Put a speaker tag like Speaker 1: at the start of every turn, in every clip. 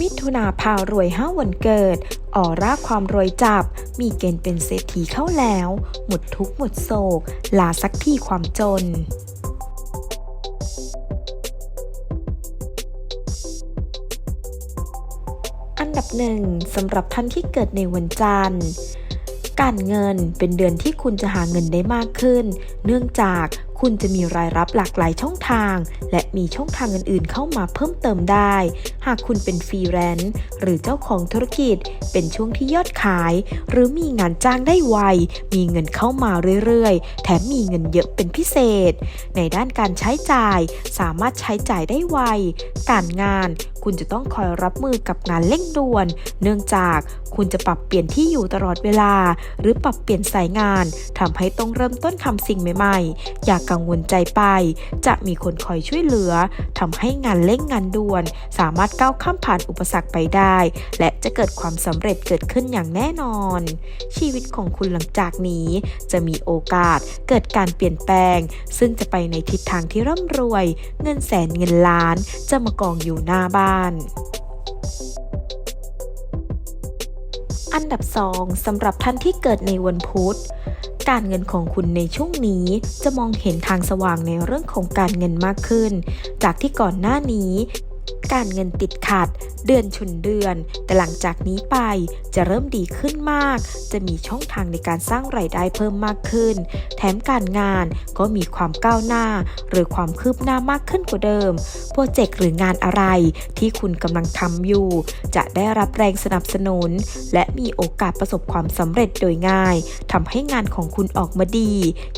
Speaker 1: มิถุนาพารวยห้าวันเกิด ออร่าความรวยจับ มีเกณฑ์เป็นเศรษฐีเข้าแล้ว หมดทุกข์หมดโศก ลาสักที่ความจนอันดับหนึ่งสำหรับท่านที่เกิดในวันจันทร์ การเงินเป็นเดือนที่คุณจะหาเงินได้มากขึ้น เนื่องจากคุณจะมีรายรับหลากหลายช่องทาง และมีช่องทางอื่นๆ เข้ามาเพิ่มเติมได้ หากคุณเป็นฟรีแลนซ์หรือเจ้าของธุรกิจ เป็นช่วงที่ยอดขาย หรือมีงานจ้างได้ไว มีเงินเข้ามาเรื่อยๆ แถมมีเงินเยอะเป็นพิเศษ ในด้านการใช้จ่าย สามารถใช้จ่ายได้ไว การงานคุณจะต้องคอยรับมือกับงานเร่งด่วน เนื่องจากคุณจะปรับเปลี่ยนที่อยู่ตลอดเวลา หรือปรับเปลี่ยนสายงานทำให้ต้องเริ่มต้นทำสิ่งใหม่ ๆ อยากกังวลใจไป จะมีคนคอยช่วยเหลือทำให้งานเร่งงานด่วน สามารถก้าวข้ามผ่านอุปสรรคไปได้ และจะเกิดความสำเร็จเกิดขึ้นอย่างแน่นอน ชีวิตของคุณหลังจากนี้ จะมีโอกาสเกิดการเปลี่ยนแปลง ซึ่งจะไปในทิศทางที่ร่ำรวย เงินแสนเงินล้าน จะมากองอยู่หน้าบ้านอันดับ 2สำหรับท่านที่เกิดในวันพุธ การเงินของคุณในช่วงนี้ จะมองเห็นทางสว่างในเรื่องของการเงินมากขึ้น จากที่ก่อนหน้านี้ การเงินติดขัด เดือนชนเดือน แต่หลังจากนี้ไปจะเริ่มดีขึ้นมาก จะมีช่องทางในการสร้างไรายได้เพิ่มมากขึ้น แถมการงานก็มีความก้าวหน้า หรือความคืบหน้ามากขึ้นกว่าเดิม โปรเจกต์หรืองานอะไรที่คุณกำลังทำอยู่ จะได้รับแรงสนับสนุน และมีโอกาสประสบความสำเร็จโดยง่ายทำให้งานของคุณออกมาดี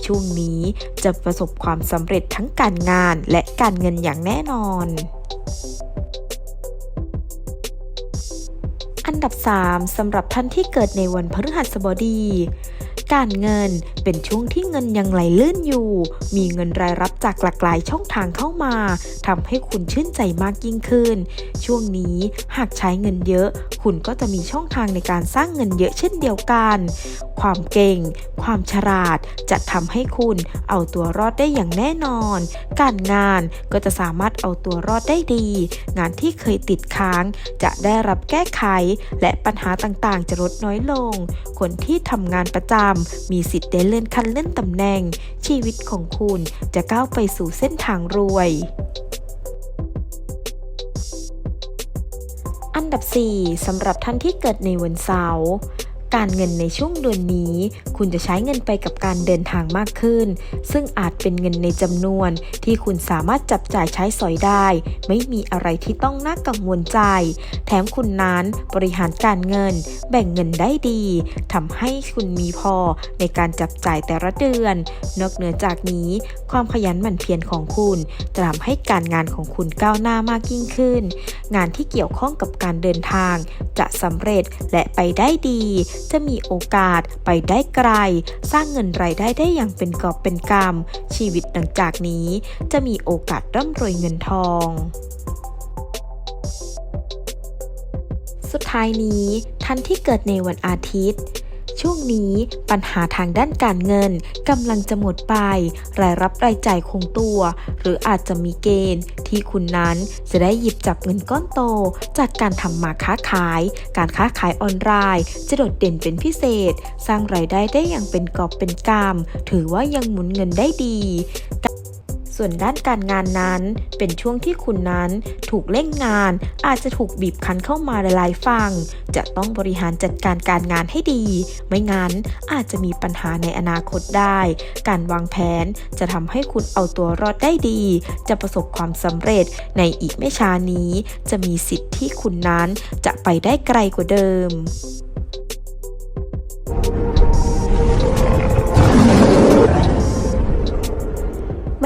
Speaker 1: ช่วงนี้จะประสบความสำเร็จทั้งการงานและการเงินอย่างแน่นอน อันดับ 3สำหรับท่านที่เกิดในวันพฤหัสบดี การเงินเป็นช่วงที่เงินยังไหลลื่นอยู่ มีเงินรายรับจากหลากหลายช่องทางเข้ามาทำให้คุณชื่นใจมากยิ่งขึ้น ช่วงนี้หากใช้เงินเยอะ คุณก็จะมีช่องทางในการสร้างเงินเยอะเช่นเดียวกัน ความเก่ง ความฉลาดจะทำให้คุณเอาตัวรอดได้อย่างแน่นอน การงานก็จะสามารถเอาตัวรอดได้ดี งานที่เคยติดค้างจะได้รับแก้ไขและปัญหาต่างๆ จะลดน้อยลง คนที่ทำงานประจำมีสิทธิ์ได้เลื่อนขั้นเลื่อนตำแหน่ง ชีวิตของคุณจะก้าวไปสู่เส้นทางรวยอันดับ 4สำหรับท่านที่เกิดในวันเสาร์ การเงินในช่วงเดือนนี้ คุณจะใช้เงินไปกับการเดินทางมากขึ้น ซึ่งอาจเป็นเงินในจำนวนที่คุณสามารถจับจ่ายใช้สอยได้ ไม่มีอะไรที่ต้องน่ากังวลใจ แถมคุณนั้นบริหารการเงิน แบ่งเงินได้ดีทำให้คุณมีพอในการจับจ่ายแต่ละเดือน นอกเหนือจากนี้ ความขยันหมั่นเพียรของคุณจะทำให้การงานของคุณก้าวหน้ามากยิ่งขึ้น งานที่เกี่ยวข้องกับการเดินทางจะสำเร็จและไปได้ดีจะมีโอกาสไปได้ไกล สร้างเงินรายได้ได้อย่างเป็นกอบเป็นกำชีวิตหลังจากนี้ จะมีโอกาสร่ำรวยเงินทอง สุดท้ายนี้ท่านที่เกิดในวันอาทิตย์ ช่วงนี้ปัญหาทางด้านการเงินกำลังจะหมดไป รายรับรายจ่ายคงตัว หรืออาจจะมีเกณฑ์ ที่คุณนั้นจะได้หยิบจับเงินก้อนโต จากการทำมาค้าขาย การค้าขายออนไลน์ จะโดดเด่นเป็นพิเศษ สร้างรายได้ได้อย่างเป็นกอบเป็นกำถือว่ายังหมุนเงินได้ดี ส่วนด้านการงานนั้น เป็นช่วงที่คุณนั้นถูกเล่งงาน อาจจะถูกบีบคั้นเข้ามาหลายๆฝั่งจะต้องบริหารจัดการการงานให้ดี ไม่งั้นอาจจะมีปัญหาในอนาคตได้ การวางแผนจะทำให้คุณเอาตัวรอดได้ดี จะประสบความสำเร็จในอีกไม่ช้านี้ จะมีสิทธิ์ที่คุณนั้นจะไปได้ไกลกว่าเดิม